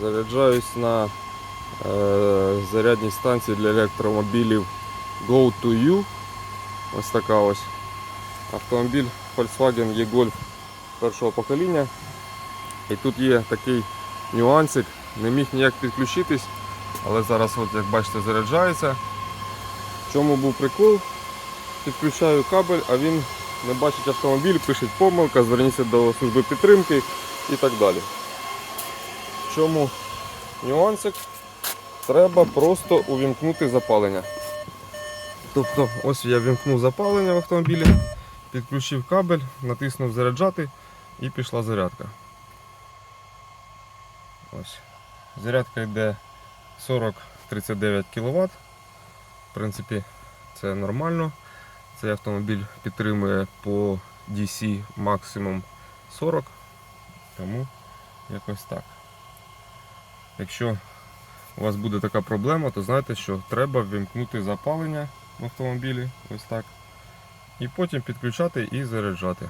Заряджаюсь на е, зарядній станції для електромобілів Go2U. Ось така ось. Автомобіль Volkswagen E-Golf першого покоління. І тут є такий нюансик, не міг ніяк підключитись, але зараз, от, як бачите, заряджається. В чому був прикол? Підключаю кабель, а він не бачить автомобіль, пише помилка, зверніться до служби підтримки і так далі. Чому нюансик? Треба просто увімкнути запалення. Тобто, ось я вімкнув запалення в автомобілі, підключив кабель, натиснув заряджати і пішла зарядка. Ось. Зарядка йде 40-39 кВт. В принципі, це нормально. Цей автомобіль підтримує по DC максимум 40, тому якось так. Якщо у вас буде така проблема, то знайте, що треба вимкнути запалення в автомобілі, ось так. І потім підключати і заряджати.